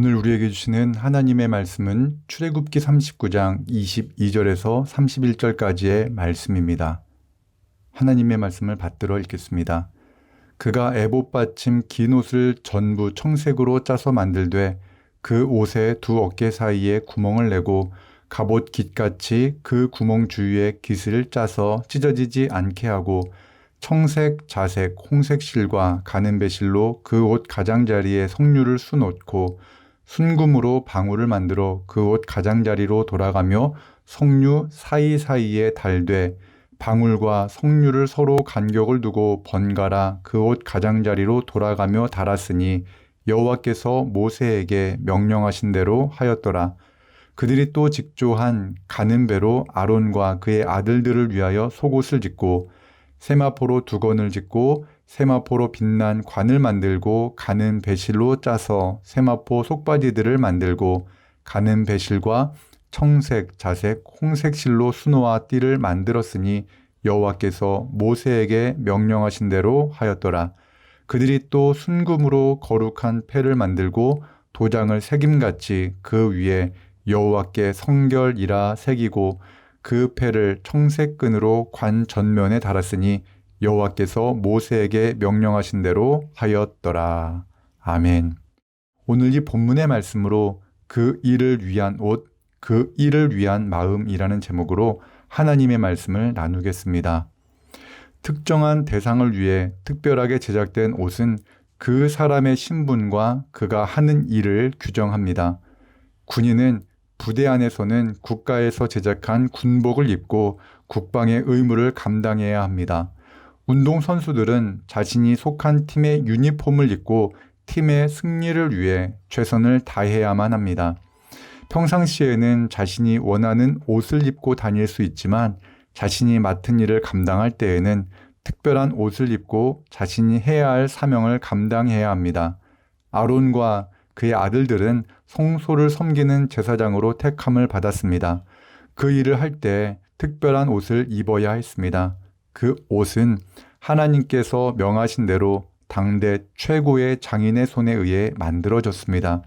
오늘 우리에게 주시는 하나님의 말씀은 출애굽기 39장 22절에서 31절까지의 말씀입니다. 하나님의 말씀을 받들어 읽겠습니다. 그가 애봇 받침 긴 옷을 전부 청색으로 짜서 만들되 그 옷의 두 어깨 사이에 구멍을 내고 갑옷 깃같이 그 구멍 주위에 깃을 짜서 찢어지지 않게 하고 청색, 자색, 홍색 실과 가는 배실로 그 옷 가장자리에 석류를 수놓고 순금으로 방울을 만들어 그 옷 가장자리로 돌아가며 석류 사이사이에 달되 방울과 석류를 서로 간격을 두고 번갈아 그 옷 가장자리로 돌아가며 달았으니 여호와께서 모세에게 명령하신 대로 하였더라. 그들이 또 직조한 가는 배로 아론과 그의 아들들을 위하여 속옷을 짓고 세마포로 두건을 짓고 세마포로 빛난 관을 만들고 가는 배실로 짜서 세마포 속바지들을 만들고 가는 배실과 청색, 자색, 홍색 실로 수노와 띠를 만들었으니 여호와께서 모세에게 명령하신 대로 하였더라. 그들이 또 순금으로 거룩한 패를 만들고 도장을 새김같이 그 위에 여호와께 성결이라 새기고 그 패를 청색 끈으로 관 전면에 달았으니 여호와께서 모세에게 명령하신 대로 하였더라. 아멘. 오늘 이 본문의 말씀으로 그 일을 위한 옷, 그 일을 위한 마음이라는 제목으로 하나님의 말씀을 나누겠습니다. 특정한 대상을 위해 특별하게 제작된 옷은 그 사람의 신분과 그가 하는 일을 규정합니다. 군인은 부대 안에서는 국가에서 제작한 군복을 입고 국방의 의무를 감당해야 합니다. 운동 선수들은 자신이 속한 팀의 유니폼을 입고 팀의 승리를 위해 최선을 다해야만 합니다. 평상시에는 자신이 원하는 옷을 입고 다닐 수 있지만 자신이 맡은 일을 감당할 때에는 특별한 옷을 입고 자신이 해야 할 사명을 감당해야 합니다. 아론과 그의 아들들은 성소를 섬기는 제사장으로 택함을 받았습니다. 그 일을 할 때 특별한 옷을 입어야 했습니다. 그 옷은 하나님께서 명하신 대로 당대 최고의 장인의 손에 의해 만들어졌습니다.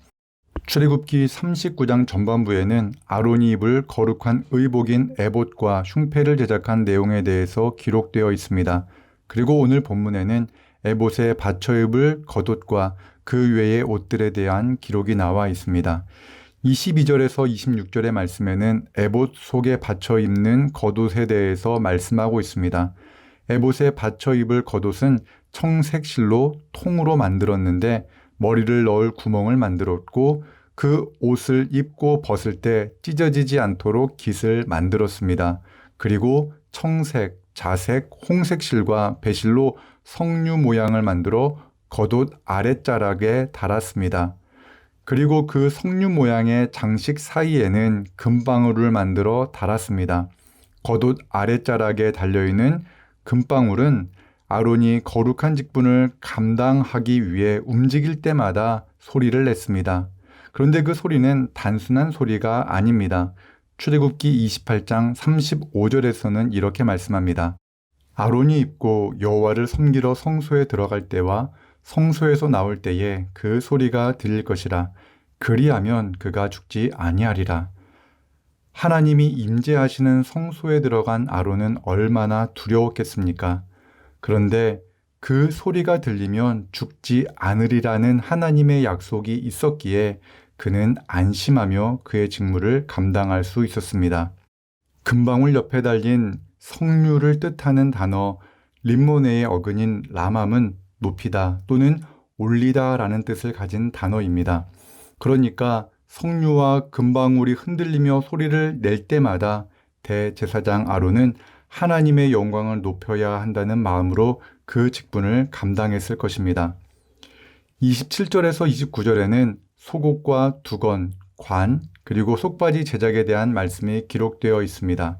출애굽기 39장 전반부에는 아론이 입을 거룩한 의복인 에봇과 흉패를 제작한 내용에 대해서 기록되어 있습니다. 그리고 오늘 본문에는 에봇의 받쳐 입을 겉옷과 그 외의 옷들에 대한 기록이 나와 있습니다. 22절에서 26절의 말씀에는 에봇 속에 받쳐 입는 겉옷에 대해서 말씀하고 있습니다. 에봇에 받쳐 입을 겉옷은 청색 실로 통으로 만들었는데 머리를 넣을 구멍을 만들었고 그 옷을 입고 벗을 때 찢어지지 않도록 깃을 만들었습니다. 그리고 청색, 자색, 홍색 실과 배실로 석류 모양을 만들어 겉옷 아랫자락에 달았습니다. 그리고 그 석류 모양의 장식 사이에는 금방울을 만들어 달았습니다. 겉옷 아랫자락에 달려있는 금방울은 아론이 거룩한 직분을 감당하기 위해 움직일 때마다 소리를 냈습니다. 그런데 그 소리는 단순한 소리가 아닙니다. 출애굽기 28장 35절에서는 이렇게 말씀합니다. 아론이 입고 여호와를 섬기러 성소에 들어갈 때와 성소에서 나올 때에 그 소리가 들릴 것이라 그리하면 그가 죽지 아니하리라. 하나님이 임재하시는 성소에 들어간 아론은 얼마나 두려웠겠습니까? 그런데 그 소리가 들리면 죽지 않으리라는 하나님의 약속이 있었기에 그는 안심하며 그의 직무를 감당할 수 있었습니다. 금방울 옆에 달린 성류를 뜻하는 단어 림모네의 어근인 라맘은 높이다 또는 올리다 라는 뜻을 가진 단어입니다. 그러니까 성류와 금방울이 흔들리며 소리를 낼 때마다 대제사장 아론은 하나님의 영광을 높여야 한다는 마음으로 그 직분을 감당했을 것입니다. 27절에서 29절에는 속옷과 두건, 관, 그리고 속바지 제작에 대한 말씀이 기록되어 있습니다.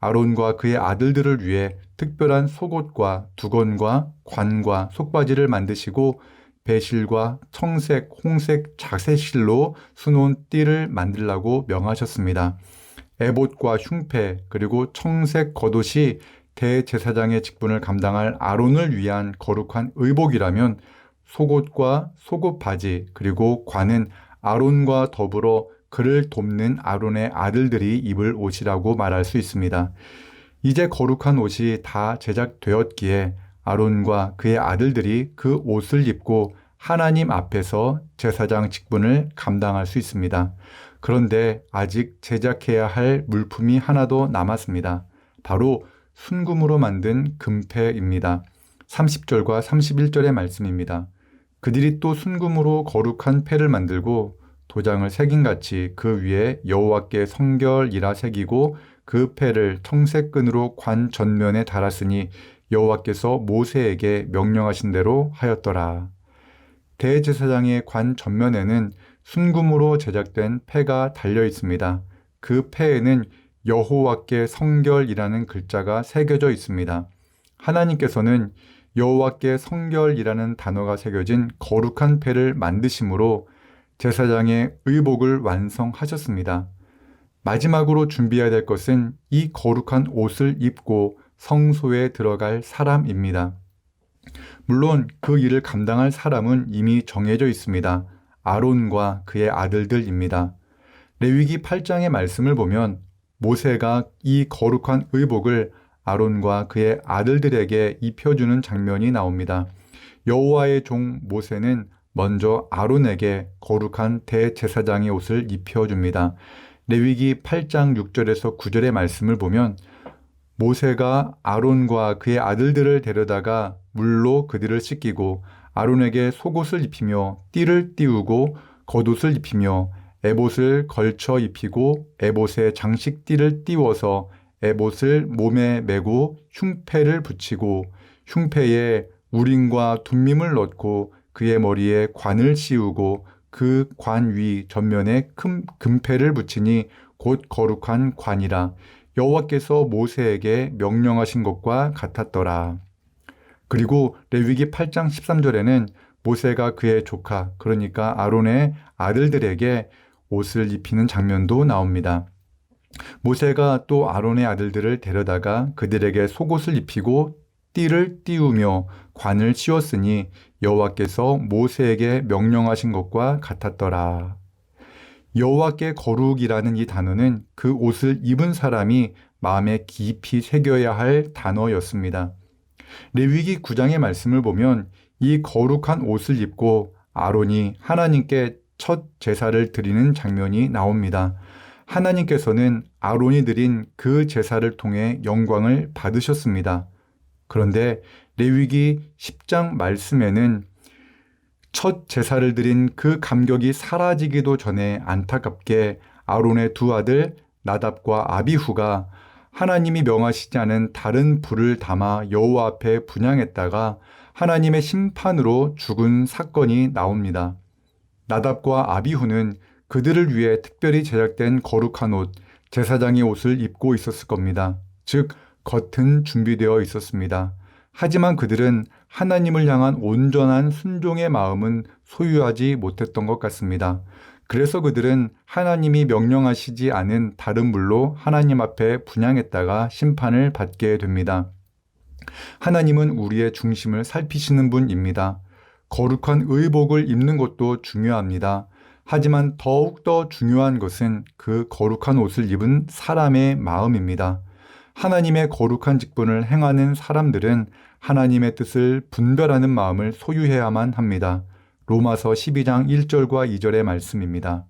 아론과 그의 아들들을 위해 특별한 속옷과 두건과 관과 속바지를 만드시고 배실과 청색, 홍색 자세실로 수놓은 띠를 만들라고 명하셨습니다. 에봇과 흉패 그리고 청색 겉옷이 대제사장의 직분을 감당할 아론을 위한 거룩한 의복이라면 속옷과 속옷 바지 그리고 관은 아론과 더불어 그를 돕는 아론의 아들들이 입을 옷이라고 말할 수 있습니다. 이제 거룩한 옷이 다 제작되었기에 아론과 그의 아들들이 그 옷을 입고 하나님 앞에서 제사장 직분을 감당할 수 있습니다. 그런데 아직 제작해야 할 물품이 하나도 남았습니다. 바로 순금으로 만든 금패입니다. 30절과 31절의 말씀입니다. 그들이 또 순금으로 거룩한 패를 만들고 도장을 새긴같이 그 위에 여호와께 성결이라 새기고 그 패를 청색끈으로 관 전면에 달았으니 여호와께서 모세에게 명령하신 대로 하였더라. 대제사장의 관 전면에는 순금으로 제작된 패가 달려 있습니다. 그 패에는 여호와께 성결이라는 글자가 새겨져 있습니다. 하나님께서는 여호와께 성결이라는 단어가 새겨진 거룩한 패를 만드심으로 제사장의 의복을 완성하셨습니다. 마지막으로 준비해야 될 것은 이 거룩한 옷을 입고 성소에 들어갈 사람입니다. 물론 그 일을 감당할 사람은 이미 정해져 있습니다. 아론과 그의 아들들입니다. 레위기 8장의 말씀을 보면 모세가 이 거룩한 의복을 아론과 그의 아들들에게 입혀주는 장면이 나옵니다. 여호와의 종 모세는 먼저 아론에게 거룩한 대제사장의 옷을 입혀줍니다. 레위기 8장 6절에서 9절의 말씀을 보면 모세가 아론과 그의 아들들을 데려다가 물로 그들을 씻기고 아론에게 속옷을 입히며 띠를 띄우고 겉옷을 입히며 에봇을 걸쳐 입히고 에봇에 장식띠를 띄워서 에봇을 몸에 메고 흉패를 붙이고 흉패에 우림과 둠밈을 넣고 그의 머리에 관을 씌우고 그 관 위 전면에 큰 금패를 붙이니 곧 거룩한 관이라 여호와께서 모세에게 명령하신 것과 같았더라. 그리고 레위기 8장 13절에는 모세가 그의 조카 그러니까 아론의 아들들에게 옷을 입히는 장면도 나옵니다. 모세가 또 아론의 아들들을 데려다가 그들에게 속옷을 입히고 띠를 띄우며 관을 씌웠으니 여호와께서 모세에게 명령하신 것과 같았더라. 여호와께 거룩이라는 이 단어는 그 옷을 입은 사람이 마음에 깊이 새겨야 할 단어였습니다. 레위기 9장의 말씀을 보면 이 거룩한 옷을 입고 아론이 하나님께 첫 제사를 드리는 장면이 나옵니다. 하나님께서는 아론이 드린 그 제사를 통해 영광을 받으셨습니다. 그런데 레위기 10장 말씀에는 첫 제사를 드린 그 감격이 사라지기도 전에 안타깝게 아론의 두 아들 나답과 아비후가 하나님이 명하시지 않은 다른 불을 담아 여호와 앞에 분양했다가 하나님의 심판으로 죽은 사건이 나옵니다. 나답과 아비후는 그들을 위해 특별히 제작된 거룩한 옷, 제사장의 옷을 입고 있었을 겁니다. 즉, 겉은 준비되어 있었습니다. 하지만 그들은 하나님을 향한 온전한 순종의 마음은 소유하지 못했던 것 같습니다. 그래서 그들은 하나님이 명령하시지 않은 다른 물로 하나님 앞에 분양했다가 심판을 받게 됩니다. 하나님은 우리의 중심을 살피시는 분입니다. 거룩한 의복을 입는 것도 중요합니다. 하지만 더욱더 중요한 것은 그 거룩한 옷을 입은 사람의 마음입니다. 하나님의 거룩한 직분을 행하는 사람들은 하나님의 뜻을 분별하는 마음을 소유해야만 합니다. 로마서 12장 1절과 2절의 말씀입니다.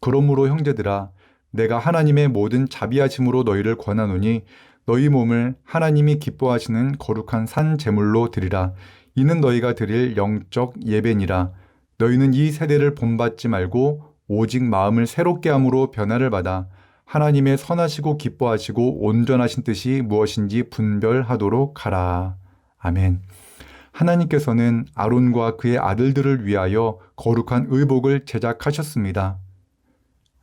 그러므로 형제들아 내가 하나님의 모든 자비하심으로 너희를 권하노니 너희 몸을 하나님이 기뻐하시는 거룩한 산 제물로 드리라 이는 너희가 드릴 영적 예배니라 너희는 이 세대를 본받지 말고 오직 마음을 새롭게 함으로 변화를 받아 하나님의 선하시고 기뻐하시고 온전하신 뜻이 무엇인지 분별하도록 하라. 아멘. 하나님께서는 아론과 그의 아들들을 위하여 거룩한 의복을 제작하셨습니다.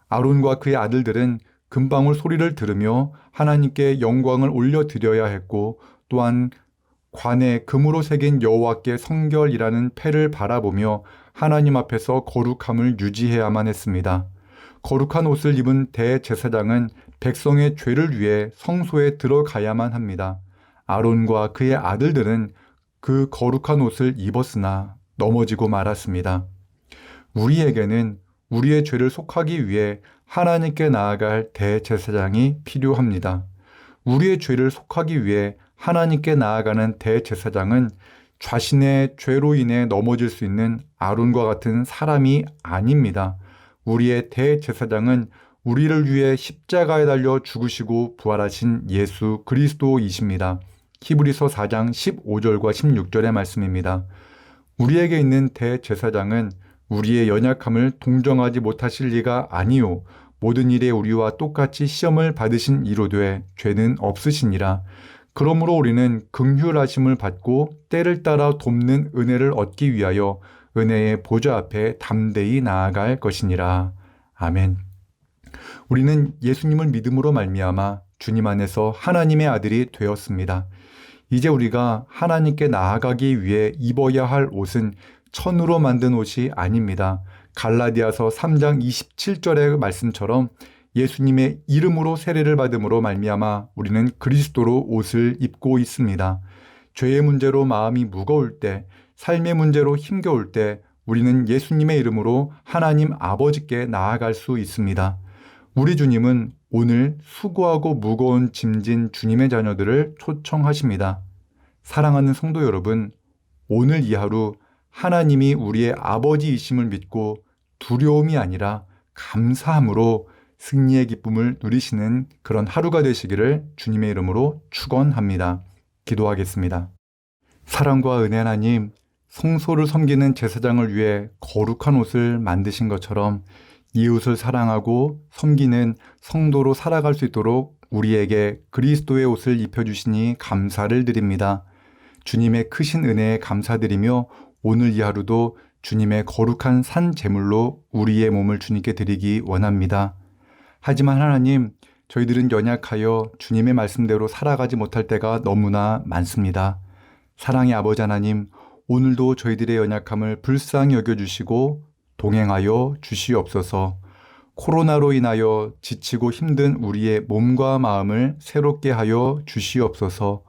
아론과 그의 아들들은 금방울 소리를 들으며 하나님께 영광을 올려드려야 했고 또한 관에 금으로 새긴 여호와께 성결이라는 패를 바라보며 하나님 앞에서 거룩함을 유지해야만 했습니다. 거룩한 옷을 입은 대제사장은 백성의 죄를 위해 성소에 들어가야만 합니다. 아론과 그의 아들들은 그 거룩한 옷을 입었으나 넘어지고 말았습니다. 우리에게는 우리의 죄를 속하기 위해 하나님께 나아갈 대제사장이 필요합니다. 우리의 죄를 속하기 위해 하나님께 나아가는 대제사장은 자신의 죄로 인해 넘어질 수 있는 아론과 같은 사람이 아닙니다. 우리의 대제사장은 우리를 위해 십자가에 달려 죽으시고 부활하신 예수 그리스도이십니다. 히브리서 4장 15절과 16절의 말씀입니다. 우리에게 있는 대제사장은 우리의 연약함을 동정하지 못하실 리가 아니요 모든 일에 우리와 똑같이 시험을 받으신 이로되 죄는 없으시니라. 그러므로 우리는 긍휼하심을 받고 때를 따라 돕는 은혜를 얻기 위하여 은혜의 보좌 앞에 담대히 나아갈 것이니라. 아멘. 우리는 예수님을 믿음으로 말미암아 주님 안에서 하나님의 아들이 되었습니다. 이제 우리가 하나님께 나아가기 위해 입어야 할 옷은 천으로 만든 옷이 아닙니다. 갈라디아서 3장 27절의 말씀처럼 예수님의 이름으로 세례를 받음으로 말미암아 우리는 그리스도로 옷을 입고 있습니다. 죄의 문제로 마음이 무거울 때, 삶의 문제로 힘겨울 때 우리는 예수님의 이름으로 하나님 아버지께 나아갈 수 있습니다. 우리 주님은 오늘 수고하고 무거운 짐진 주님의 자녀들을 초청하십니다. 사랑하는 성도 여러분, 오늘 이 하루 하나님이 우리의 아버지이심을 믿고 두려움이 아니라 감사함으로 승리의 기쁨을 누리시는 그런 하루가 되시기를 주님의 이름으로 축원합니다. 기도하겠습니다. 사랑과 은혜 하나님, 성소를 섬기는 제사장을 위해 거룩한 옷을 만드신 것처럼 이웃을 사랑하고 섬기는 성도로 살아갈 수 있도록 우리에게 그리스도의 옷을 입혀주시니 감사를 드립니다. 주님의 크신 은혜에 감사드리며 오늘 이 하루도 주님의 거룩한 산 제물로 우리의 몸을 주님께 드리기 원합니다. 하지만 하나님, 저희들은 연약하여 주님의 말씀대로 살아가지 못할 때가 너무나 많습니다. 사랑의 아버지 하나님, 오늘도 저희들의 연약함을 불쌍히 여겨주시고 동행하여 주시옵소서. 코로나로 인하여 지치고 힘든 우리의 몸과 마음을 새롭게 하여 주시옵소서.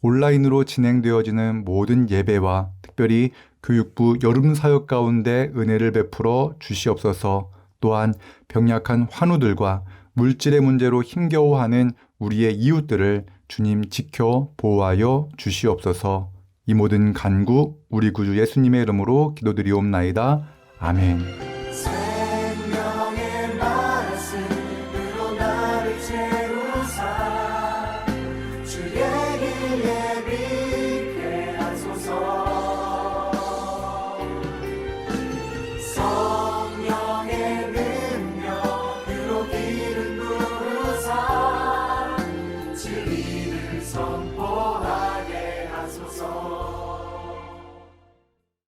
온라인으로 진행되어지는 모든 예배와 특별히 교육부 여름 사역 가운데 은혜를 베풀어 주시옵소서. 또한 병약한 환우들과 물질의 문제로 힘겨워하는 우리의 이웃들을 주님 지켜 보호하여 주시옵소서 이 모든 간구 우리 구주 예수님의 이름으로 기도드리옵나이다. 아멘.